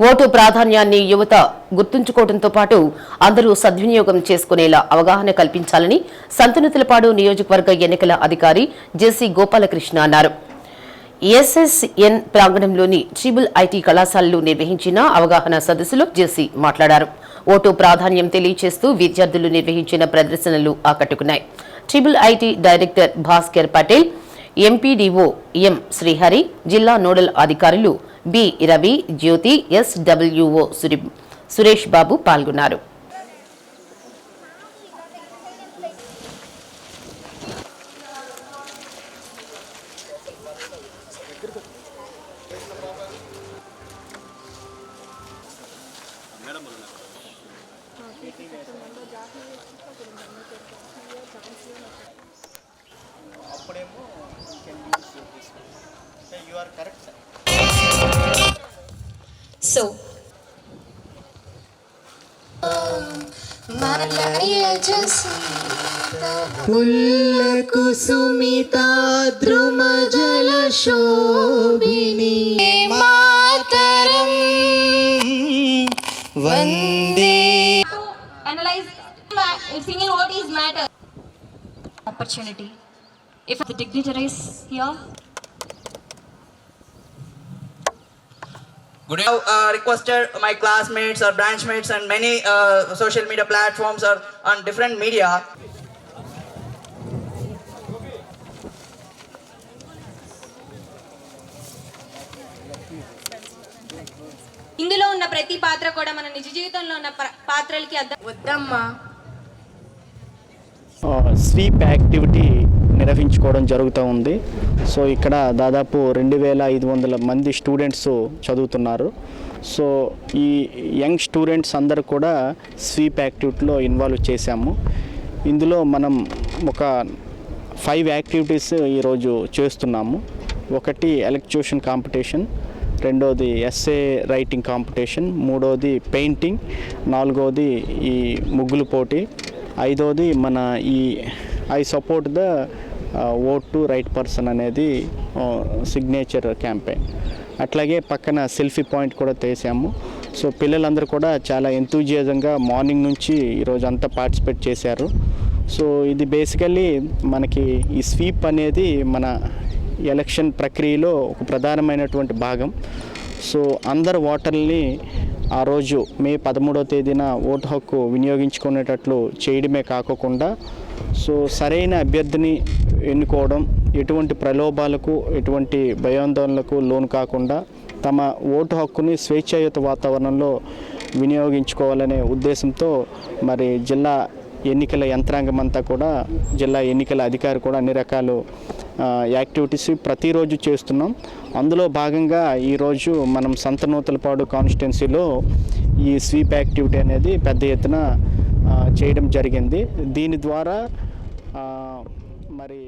Vote ప్రాధాన్యాన్ని యువత గుర్తుంచుకోవడంతో పాటు అందరూ సద్వినియోగం చేసుకునేలా అవగాహన కల్పించాలని సంతనూతలపాడు నియోజకవర్గ ఎన్నికల అధికారి జెసి గోపాలకృష్ణ అన్నారు. ఎస్ఎస్ఎన్ ప్రాంగణంలోని ట్రిబుల్ ఐటీ కళాశాలలో నిర్వహించిన అవగాహన సదస్సులో జెసి మాట్లాడారు. ఓటు ప్రాధాన్యం తెలియచేస్తూ విద్యార్థులు నిర్వహించిన ప్రదర్శనలు ఆకట్టుకున్నాయి. Triple IT director Bhaskar Patel MPDO M Srihari జిల్లా నోడల్ అధికారులు బి. రవి జ్యోతి ఎస్డబ్ల్యూఓ సురి సురేష్ బాబు పాల్గొన్నారు. you So, Kusumita द्रुमजल Mataram Vande analyze singing what is matter. Opportunity. If the dignitaries here, Good Now, uh, requested my classmates or branchmates and many uh, social media platforms or on different media. ఇందులో ఉన్న ప్రతి పాత్ర కూడా మన నిజ జీవితంలో ఉన్న పాత్రలకి అర్థం వద్దమ్మా స్వీప్ యాక్టివిటీ నిర్వహించుకోవడం జరుగుతూ ఉంది. సో ఇక్కడ దాదాపు రెండు వేల ఐదు వందల మంది స్టూడెంట్స్ చదువుతున్నారు. సో ఈ యంగ్ స్టూడెంట్స్ అందరూ కూడా స్వీప్ యాక్టివిటీలో ఇన్వాల్వ్ చేశాము. ఇందులో మనం ఒక ఫైవ్ యాక్టివిటీస్ ఈరోజు చేస్తున్నాము. ఒకటి ఎలక్ట్యూషన్ కాంపిటీషన్ రెండోది ఎస్ఏ రైటింగ్ కాంపిటీషన్ మూడోది పెయింటింగ్ నాలుగోది ఈ ముగ్గులు పోటీ ఐదోది మన ఈ I support the vote to right person అనేది సిగ్నేచర్ క్యాంపెయిన్ అట్లాగే పక్కన సెల్ఫీ పాయింట్ కూడా తీసాము. సో పిల్లలందరూ కూడా చాలా ఎంతూజియాజంగా మార్నింగ్ నుంచి ఈరోజు అంతా పార్టిసిపేట్ చేశారు. సో ఇది బేసికల్లీ మనకి ఈ స్వీప్ అనేది మన ఎలక్షన్ ప్రక్రియలో ఒక ప్రధానమైనటువంటి భాగం. సో అందరు ఓటర్ని ఆ రోజు మే పదమూడో తేదీన ఓటు హక్కు వినియోగించుకునేటట్లు చేయడమే కాకుండా సో సరైన అభ్యర్థిని ఎన్నుకోవడం ఎటువంటి ప్రలోభాలకు ఎటువంటి భయాందోళనలకు లోను కాకుండా తమ ఓటు హక్కుని స్వేచ్ఛాయుత వాతావరణంలో వినియోగించుకోవాలనే ఉద్దేశంతో మరి జిల్లా ఎన్నికల యంత్రాంగం అంతా కూడా జిల్లా ఎన్నికల అధికారి కూడా అన్ని రకాలు యాక్టివిటీస్ ప్రతిరోజు చేస్తున్నాం. అందులో భాగంగా ఈరోజు మనం సంతనూతలపాడు కాన్స్టిట్యున్సీలో ఈ స్వీప్ యాక్టివిటీ అనేది పెద్ద ఎత్తున చేయడం జరిగింది. దీని ద్వారా మరి